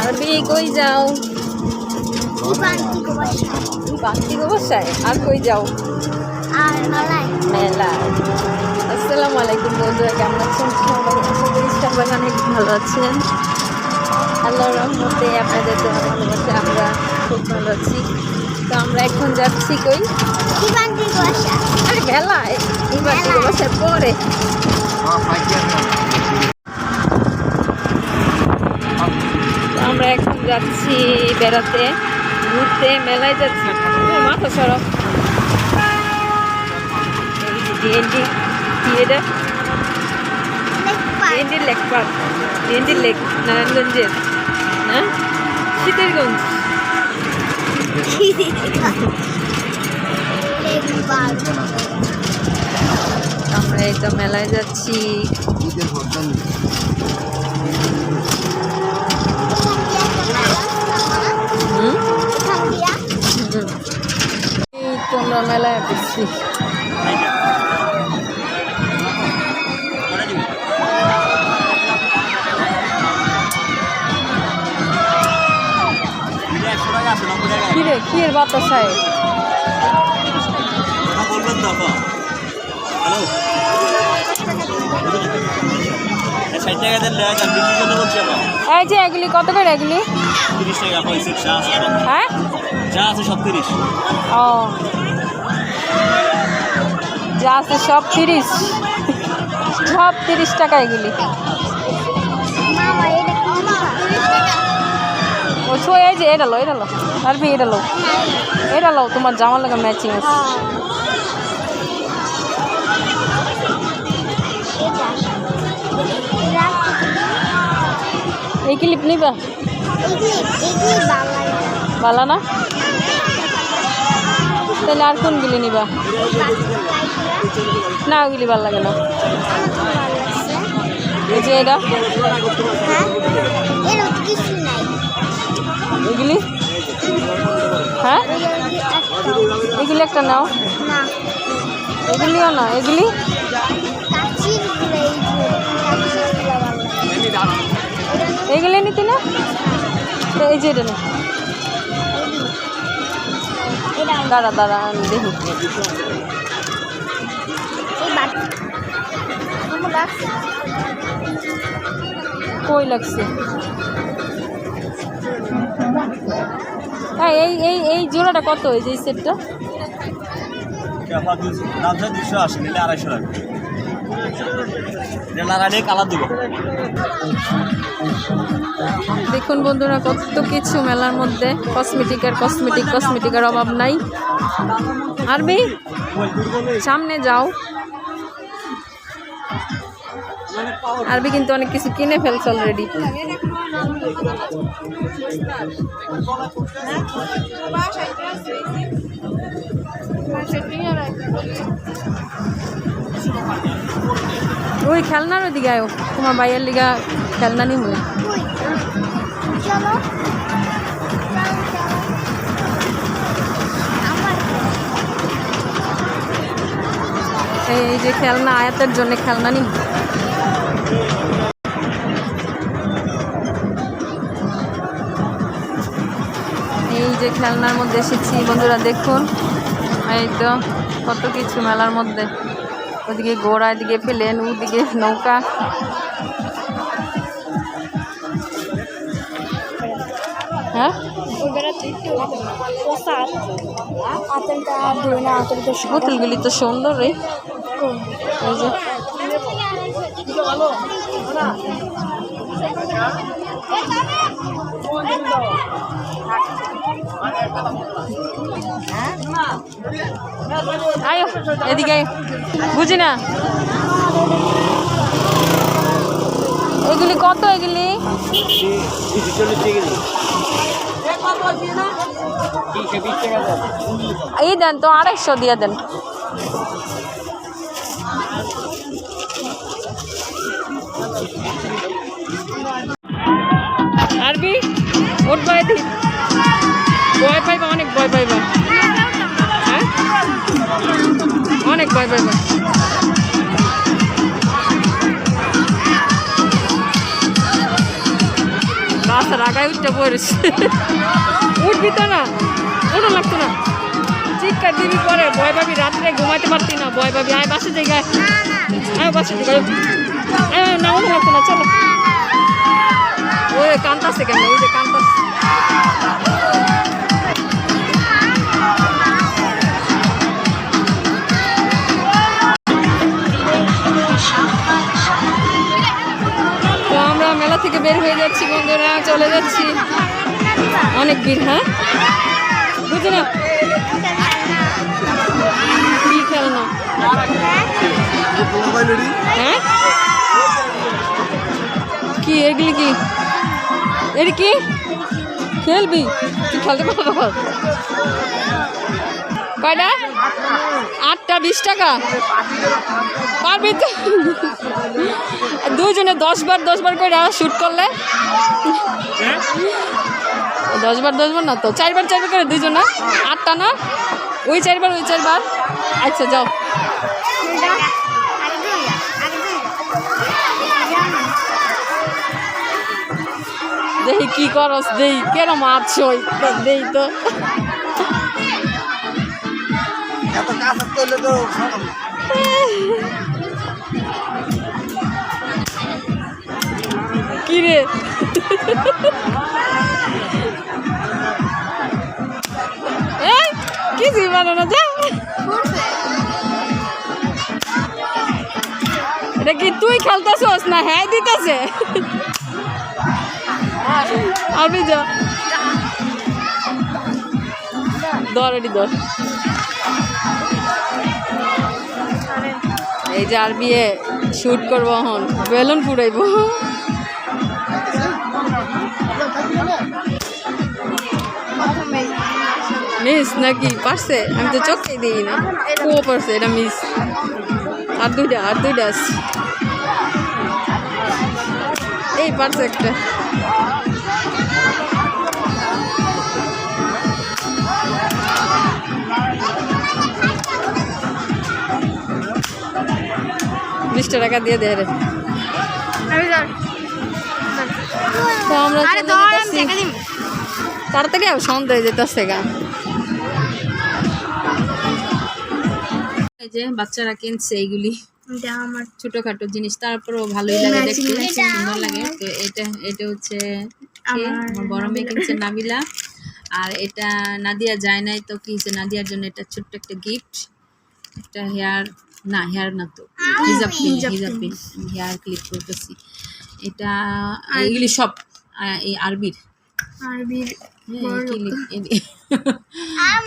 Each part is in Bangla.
আরবি কই যাও? বান্তি গোবসায় আর কই যাও? মেলা আসসালামু আলাইকুম বন্ধুরা কেমন আছেন? সবাই অনেক ভালো আছেন। আল্লাহর রহমতে আপনাদের তো ভালোবাসে আমরা খুব ভালো আছি। তো আমরা এখন যাচ্ছি কই? মেলায়। পরে। আমরা এখন যাচ্ছি বেড়াতে ঘুরতে মেলায় যাচ্ছি। মাথা সরব DND lake park DND lake নারায়ণগঞ্জের। হ্যাঁ? শীতেরগঞ্জ আমরা এই তো মেলায় যাচ্ছি। তোমরা মেলায় পড়ছি কি রে কি এর বাতাসায়? এই যে এগুলি কত করে এগুলি। হ্যাঁ? আছে সব তিরিশ। ও। যা আছে সব তিরিশ? সব তিরিশ টাকা এগুলি। ও ছো এই যে এটা লো এটা লো আর ভি এটা লো এটা তোমার জামার লাগা ম্যাচিং আছে। এই ক্লিপ নিবা? ভালো না? তাহলে আর কোনগুলি নিবা? না ওগুলি ভালো লাগে না। এই যে এটা? এগুলি একটা নাও। এগুলিও না এগুলি? এগুলি নিতি না এই যে এটা নে। দাঁড়া দাঁড়া আমি দেখি। কই লাগছে? হ্যাঁ এই এই এই জোড়াটা কত? এই যে দাম দুশো আশি নিলে আড়াইশো টাকা। কালার দেবো। দেখুন বন্ধুরা কত কিছু মেলার মধ্যে কসমেটিক আর কসমেটিক কসমেটিকের অভাব নাই। আরবি সামনে যাও। আরবি কিন্তু অনেক কিছু কিনে ফেলছে অলরেডি ওই খেলনার ওই দিকে তোমার বাইয়ের লিগা খেলনা চলো এই যে খেলনা, আয়াতের জন্য খেলনা নিব এই যে খেলনার মধ্যে এসেছি। বন্ধুরা, দেখুন। এই তো, কত কিছু মেলার মধ্যে। ওদিকে ঘোড়া, এদিকে প্লেন, ওদিকে নৌকা। হ্যাঁ? বোতলগুলি তো সুন্দর রে। এই যে। আয়ো, এদিকে বুঝি না? এগুলি কত এগুলি? এই দেন তো, আড়াইশো দিয়ে দেন। আরবি? ওট বাই দি ভয় পাইবা, অনেক ভয় পাইবা। অনেক ভয় ভয় ভয় বাসার আগায় উঠতে পড়েছে। উঠবি তো না কোনো লাগতো না। চিৎকার দিবি পরে, ভয় পাবি, রাত্রে ঘুমাইতে পারতি না, ভয় পাবি। আয় বাসে জায়গায় আয়। বাসে জায়গায় আয়। না ওটা লাগতো না, চলো। ওই কান্তাসে কেন? ওই যে কান্তা যাচ্ছি বন্ধুরা, চলে যাচ্ছি। অনেক ভিড় হ্যাঁ? বুঝে না কি খেলনা হ্যাঁ? কি, এগুলি কি? এটা কি? খেলবি? তুই খেলতে পারব? কয়টা? আটটা বিশ টাকা। পারবি তো? দুজনে দশ বার দশ বার করে শ্যুট করলে। দশ বার দশ বার না তো? চারবার চারবার করে দুজনে আটটা না? ওই চারবার ওই চারবার। আচ্ছা যাও। দেখি কি করস, দেই। কেন মারছই দেই তো। এত কি রে? এই, কিছুই বানানো যা। এটা কি তুই খেলতেছস না হ্যাঁ দিতেছে? আমি যা। এটি ধর। এই যে আর বিয়ে শুট করব এখন। বেলুন ফুটাইবো মিস নাকি? পারছে? আমি তো চোখেই দিই না। ও পারছে, এটা মিস আর দুইটা আর দুইটা এই পারছে একটা। বিশটা টাকা দিয়ে দে রে। তো আমরা আও সন্ধ্যা হয়ে যেতেছে গা। যে বাচ্চারা কিনছে এইগুলি। আমার ছোটখাটো জিনিস তারপরেও ভালোই লাগে দেখতে। সুন্দর লাগে। তো এটা এটা হচ্ছে? আমার বড় মেয়ে কিনছে নাবিলা। আর এটা নাদিয়া যায় নাই তো কি হয়েছে নাদিয়ার জন্য এটা ছোট্ট একটা গিফট একটা হেয়ার না হেয়ার না তো হিজাব পিন হিজাব পিন। হেয়ার ক্লিপ করতেছি। এটা এগুলি সব এই আরবির। আরবির হ্যাঁ,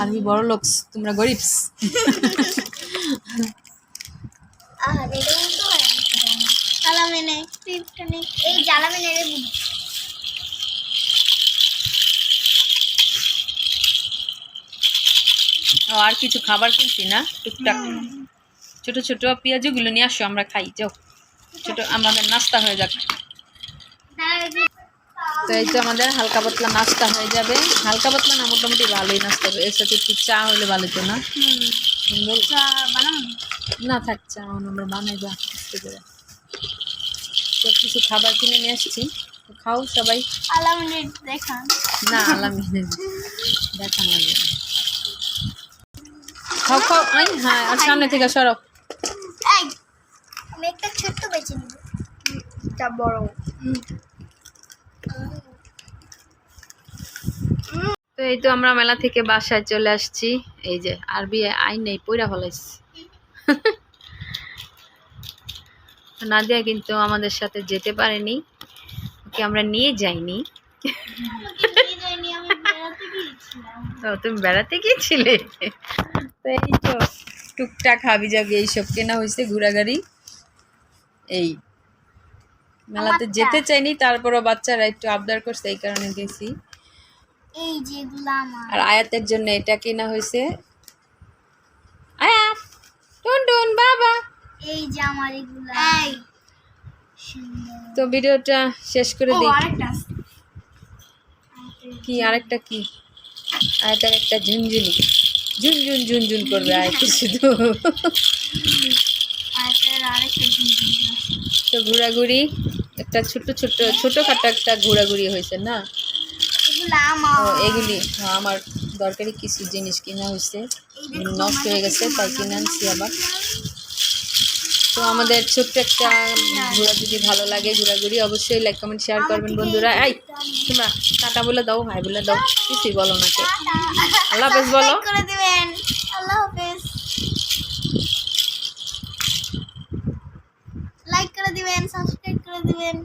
আরবি বড় লোক তোমরা গরিবস এই জ্বালামেনে ও আর কিছু খাবার কিনছি না টুকটাক। ছোট ছোট পেঁয়াজগুলো নিয়ে আসো আমরা খাই যাও। ছোট আমাদের নাস্তা হয়ে যাক। তো এই তো আমাদের হালকা পাতলা নাস্তা হয়ে যাবে। হালকা পাতলা না মোটামুটি ভালোই নাস্তা হবে। এর সাথে একটু চা হলে ভালো তো না। না থাক চা আমরা বানাই যা আস্তে করে। তো কিছু খাবার কিনে নিয়ে আসছি। খাও সবাই। আলামিনে দেখান। না আলামিনে দেখা লাগবে না। খাও খাও। আই হ্যাঁ আর সামনে থেকে সরো। এই আমি একটা ছোট্ট বেছে নিব। এটা বড়। তো এই তো আমরা মেলা থেকে বাসায় চলে আসছি। এই যে আরবি আইন নেই পইরা ফলাইছি নাদিয়া কিন্তু আমাদের সাথে যেতে পারেনি। ওকে আমরা নিয়ে যাইনি। তো তুমি বেড়াতে গিয়েছিলে? তো এই তো টুকটাক হাবি যাবে এইসব কেনা হয়েছে ঘোরাগাড়ি এই মেলাতে যেতে চাইনি তারপরও বাচ্চারা একটু আবদার করছে এই কারণে গেছি। এই যেগুলো আমার। আর আয়াতের জন্য এটা কেনা হয়েছে। আয়াত বাবা। এই যে আমার এগুলো। তো ভিডিওটা শেষ করে দিই। আরেকটা কি আরেকটা কি? আয়াতের একটা ঝুনঝুনি। ঝুনঝুন ঝুনঝুন করবে আয়াতে শুধু। তো ঘোরাঘুরি একটা ছোট ছোট্ট ছোটোখাটো একটা ঘোরাঘুরি হয়েছে না? এগুলি হ্যাঁ, আমার দরকারি কিছু জিনিস কিনা হয়েছে। নষ্ট হয়ে গেছে তাই কিনে আনছি আবার। তো আমাদের ছোট্ট একটা ঘোরা যদি ভালো লাগে ঘোরাঘুরি অবশ্যই লাইক কমেন্ট শেয়ার করবেন বন্ধুরা। এই তোমরা টাটা বলে দাও ভাই বলে দাও কিছুই বলো না আল্লাহ হাফেজ বলো। আল্লাহ হাফেজ। লাইক করে দিবেন সাবস্ক্রাইব করে দিবেন।